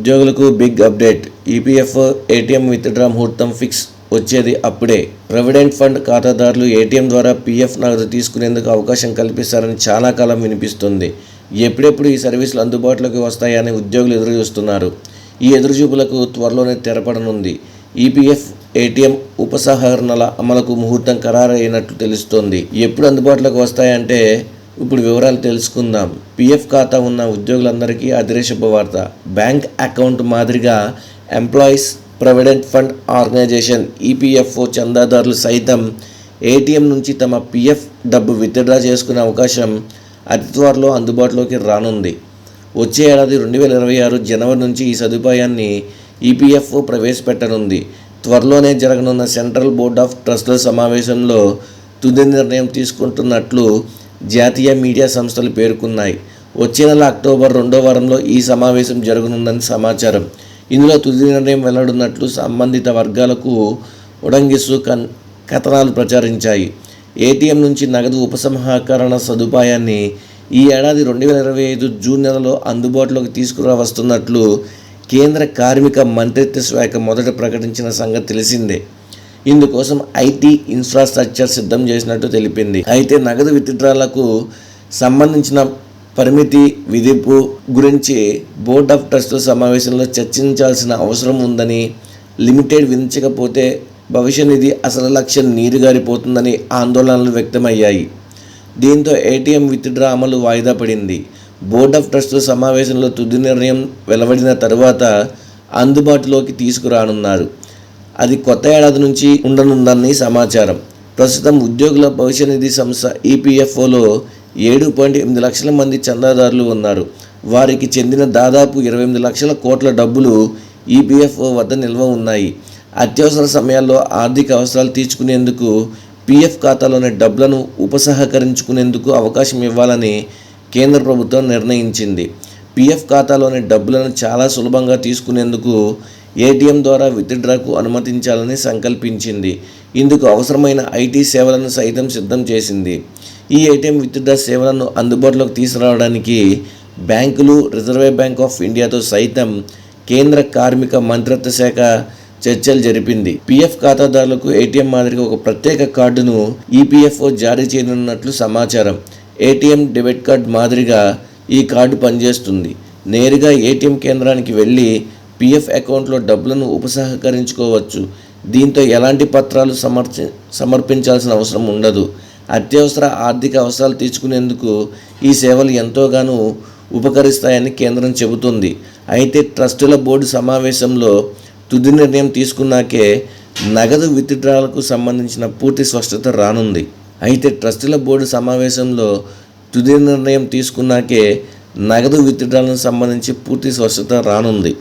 ఉద్యోగులకు big update. EPF ATM withdraw ముహూర్తం fix వచ్చేది అప్పుడే. ప్రొవిడెంట్ ఫండ్ ఖాతాదారులు ఏటీఎం ద్వారా పీఎఫ్ నగదు తీసుకునేందుకు అవకాశం కల్పిస్తారని చాలా కాలం వినిపిస్తుంది. ఎప్పుడెప్పుడు ఈ సర్వీసులు అందుబాటులోకి వస్తాయని ఉద్యోగులు ఎదురు చూస్తున్నారు ఈ ఎదురుచూపులకు త్వరలోనే తెరపడనుంది. ఈపీఎఫ్ ఏటీఎం ఉపసంహరణల అమలుకు ముహూర్తం ఖరారైనట్లు తెలుస్తోంది. ఎప్పుడు అందుబాటులోకి వస్తాయంటే ఇప్పుడు వివరాలు తెలుసుకుందాం. పిఎఫ్ ఖాతా ఉన్న ఉద్యోగులందరికీ అదిరే శుభవార్త బ్యాంక్ అకౌంట్ మాదిరిగా employees provident fund organisation EPFO చందాదారులు సైతం ఏటీఎం నుంచి తమ పిఎఫ్ డబ్బు విత్డ్రా చేసుకునే అవకాశం అతి త్వరలో అందుబాటులోకి రానుంది. వచ్చే ఏడాది రెండు వేల ఇరవై ఆరు జనవరి నుంచి ఈ సదుపాయాన్ని ఈపీఎఫ్ఓ ప్రవేశపెట్టనుంది. త్వరలోనే జరగనున్న సెంట్రల్ బోర్డ్ ఆఫ్ ట్రస్టుల సమావేశంలో తుది నిర్ణయం తీసుకుంటున్నట్లు జాతీయ మీడియా సంస్థలు పేర్కొన్నాయి. వచ్చే నెల అక్టోబర్ రెండో వారంలో ఈ సమావేశం జరగనుందని సమాచారం. ఇందులో తుది నిర్ణయం వెల్లడున్నట్లు సంబంధిత వర్గాలకు ఉడంగిస్తూ కన్ కథనాలు ప్రచారించాయి. ఏటీఎం నుంచి నగదు ఉపసంహరణ సదుపాయాన్ని ఈ ఏడాది రెండు వేల ఇరవై ఐదు జూన్ నెలలో అందుబాటులోకి తీసుకురావస్తున్నట్లు కేంద్ర కార్మిక మంత్రిత్వ శాఖ మొదట ప్రకటించిన సంగతి తెలిసిందే. ఇందుకోసం ఐటీ ఇన్ఫ్రాస్ట్రక్చర్ సిద్ధం చేసినట్టు తెలిపింది. అయితే నగదు విత్డ్రాలకు సంబంధించిన పరిమితి విధింపు గురించి బోర్డ్ ఆఫ్ ట్రస్ట్ సమావేశంలో చర్చించాల్సిన అవసరం ఉందని లిమిటెడ్ విధించకపోతే భవిష్య నిధి అసలు లక్ష్యం నీరుగారిపోతుందని ఆందోళనలు వ్యక్తమయ్యాయి. దీంతో ఏటీఎం విత్డ్రా అమలు వాయిదా పడింది. బోర్డ్ ఆఫ్ ట్రస్ట్ సమావేశంలో తుది నిర్ణయం వెలువడిన తరువాత అందుబాటులోకి తీసుకురానున్నారు. అది కొత్త ఏడాది నుంచి ఉండనుందని సమాచారం. ప్రస్తుతం ఉద్యోగుల భవిష్య నిధి సంస్థ ఈపీఎఫ్ఓలో ఏడు పాయింట్ ఎనిమిది లక్షల మంది చందాదారులు ఉన్నారు. వారికి చెందిన దాదాపు ఇరవై ఎనిమిది లక్షల కోట్ల డబ్బులు ఈపీఎఫ్ఓ వద్ద నిల్వ ఉన్నాయి. అత్యవసర సమయాల్లో ఆర్థిక అవసరాలు తీర్చుకునేందుకు పీఎఫ్ ఖాతాలోని డబ్బులను ఉపసహకరించుకునేందుకు అవకాశం ఇవ్వాలని కేంద్ర ప్రభుత్వం నిర్ణయించింది. పీఎఫ్ ఖాతాలోని డబ్బులను చాలా సులభంగా తీసుకునేందుకు ఏటీఎం ద్వారా విత్డ్రాకు అనుమతించాలని సంకల్పించింది. ఇందుకు అవసరమైన ఐటీ సేవలను సైతం సిద్ధం చేసింది. ఈ ఏటీఎం విత్డ్రా సేవలను అందుబాటులోకి తీసుకురావడానికి బ్యాంకులు రిజర్వ్ బ్యాంక్ ఆఫ్ ఇండియాతో సైతం కేంద్ర కార్మిక మంత్రిత్వ శాఖ చర్చలు జరిపింది. పిఎఫ్ ఖాతాదారులకు ఏటీఎం మాదిరిగా ఒక ప్రత్యేక కార్డును ఈపీఎఫ్ఓ జారీ చేయనున్నట్లు సమాచారం. ఏటీఎం డెబిట్ కార్డ్ మాదిరిగా ఈ కార్డు పనిచేస్తుంది. నేరుగా ఏటీఎం కేంద్రానికి వెళ్ళి పిఎఫ్ అకౌంట్లో డబ్బులను ఉపసహకరించుకోవచ్చు. దీంతో ఎలాంటి పత్రాలు సమర్చి సమర్పించాల్సిన అవసరం ఉండదు. అత్యవసర ఆర్థిక అవసరాలు తీర్చుకునేందుకు ఈ సేవలు ఎంతోగానో ఉపకరిస్తాయని కేంద్రం చెబుతుంది. అయితే ట్రస్టుల బోర్డు సమావేశంలో తుది నిర్ణయం తీసుకున్నాకే నగదు విత్డ్రాలకు సంబంధించిన పూర్తి స్పష్టత రానుంది. అయితే ట్రస్టుల బోర్డు సమావేశంలో తుది నిర్ణయం తీసుకున్నాకే నగదు విత్డ్రాలకు సంబంధించి పూర్తి స్పష్టత రానుంది.